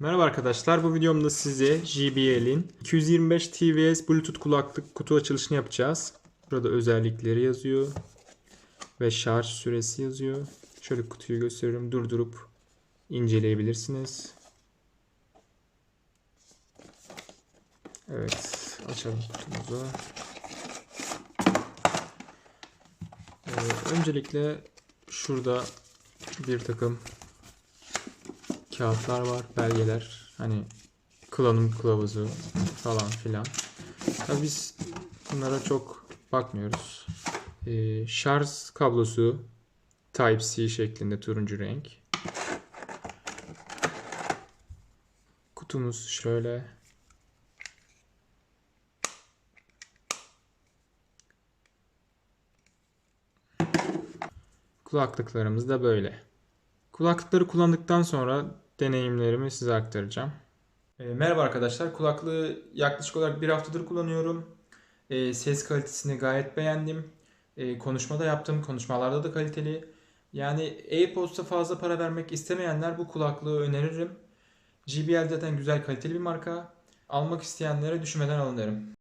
Merhaba arkadaşlar, bu videomda size JBL'in 225 TVS Bluetooth kulaklık kutu açılışını yapacağız. Burada özellikleri yazıyor ve şarj süresi yazıyor. Şöyle kutuyu gösteriyorum, durdurup inceleyebilirsiniz. Evet, açalım kutumuzu. Ee, öncelikle şurada bir takım kağıtlar var, belgeler, hani kullanım kılavuzu falan filan. Tabii biz bunlara çok bakmıyoruz. Ee, şarj kablosu Type-C şeklinde turuncu renk. Kutumuz şöyle. Kulaklıklarımız da böyle. Kulaklıkları kullandıktan sonra deneyimlerimi size aktaracağım. E, merhaba arkadaşlar. Kulaklığı yaklaşık olarak bir haftadır kullanıyorum. E, ses kalitesini gayet beğendim. E, konuşmada yaptım. Konuşmalarda da kaliteli. Yani AirPods'a fazla para vermek istemeyenler bu kulaklığı öneririm. JBL zaten güzel kaliteli bir marka. Almak isteyenlere düşünmeden alın derim.